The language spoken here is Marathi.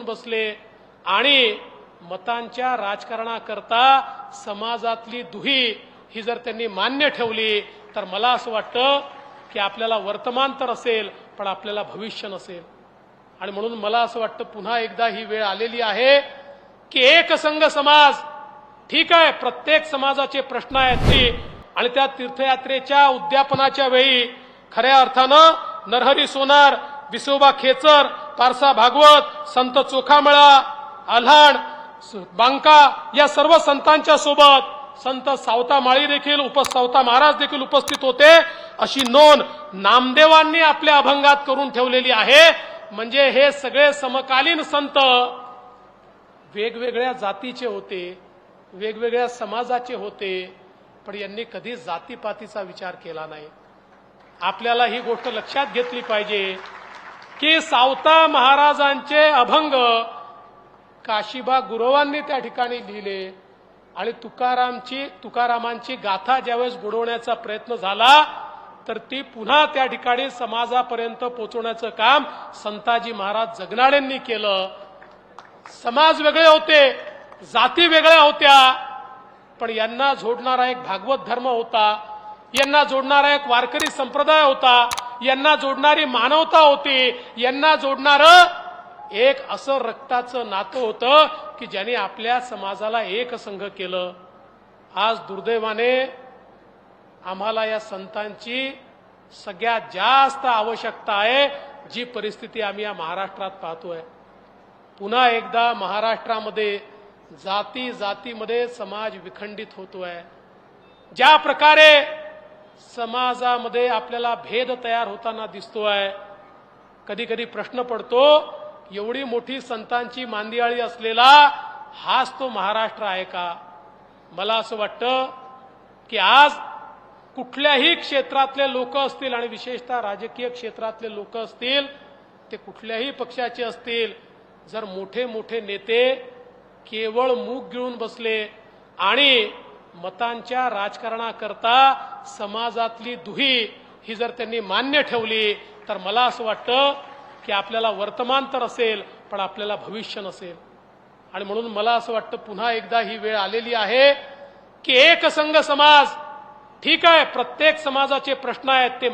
घेऊन बसले आणि मतांच्या राजकारणाकरता समाजातली दुही ही जर त्यांनी मान्य ठेवली तर मला असं वाटतं की आपल्याला वर्तमान तर असेल पण आपल्याला भविष्य नसेल. आणि म्हणून मला असं वाटतं पुन्हा एकदा ही वेळ आलेली आहे की एक संघ समाज ठीक आहे प्रत्येक समाजाचे प्रश्न आहेत आणि त्या तीर्थयात्रेच्या उद्यापनाच्या वेळी खऱ्या अर्थानं नरहरी सोनार विसोबा खेचर पारसा भागवत संत चोखामळा आल्हाण बांका या सर्व संतांच्या सोबत संत सावता माळी देखील उप सावता महाराज देखील उपस्थित होते. अशी नोंद नामदेवांनी आपल्या अभंगात करून ठेवलेली आहे. म्हणजे हे सगळे समकालीन संत वेगवेगळ्या जातीचे होते वेगवेगळ्या समाजाचे होते पण यांनी कधी जातीपातीचा विचार केला नाही. आपल्याला ही गोष्ट लक्षात घेतली पाहिजे. की सावता महाराजांचे अभंग काशीबा गुरवांनी त्या ठिकाणी लिहिले आणि तुकारामची तुकारामांची गाथा ज्यावेळेस बुडवण्याचा प्रयत्न झाला तर ती पुन्हा त्या ठिकाणी समाजापर्यंत पोहोचवण्याचं काम संताजी महाराज जगनाडेंनी केलं. समाज वेगळे होते जाती वेगळ्या होत्या पण यांना जोडणारा एक भागवत धर्म होता यांना जोडणारा एक वारकरी संप्रदाय होता यांना जोडणारी मानवता होती. यांना जोडणार एक असं रक्ताचं नातं होतं की ज्याने आपल्या समाजाला एक संघ केलं. आज दुर्दैवाने आम्हाला या संतांची सगळ्यात जास्त आवश्यकता आहे जी परिस्थिती आम्ही या महाराष्ट्रात पाहतोय. पुन्हा एकदा महाराष्ट्रामध्ये जाती जातीमध्ये समाज विखंडित होतोय. ज्या प्रकारे समाजामध्ये आपल्याला भेद तयार होताना दिसतोय कधी कधी प्रश्न पडतो एवढी मोठी संतांची मांदियाळी असलेला हाच तो महाराष्ट्र आहे का? मला असं वाटतं की आज कुठल्याही क्षेत्रातले लोक असतील आणि विशेषतः राजकीय क्षेत्रातले लोक असतील ते कुठल्याही पक्षाचे असतील जर मोठे मोठे नेते केवळ मूग गिळून बसले आणि मतांच्या राजकारणाकरता समाजातली दुही ही जर त्यांनी मान्य ठेवली, तर मला असं वाटतं की आपल्याला वर्तमान तर असेल, पण आपल्याला भविष्य नसेल. आणि म्हणून मला असं वाटतं पुन्हा एकदा ही वेळ आलेली आहे की एक संघ समाज, ठीक आहे, प्रत्येक समाजाचे प्रश्न आहेत, ते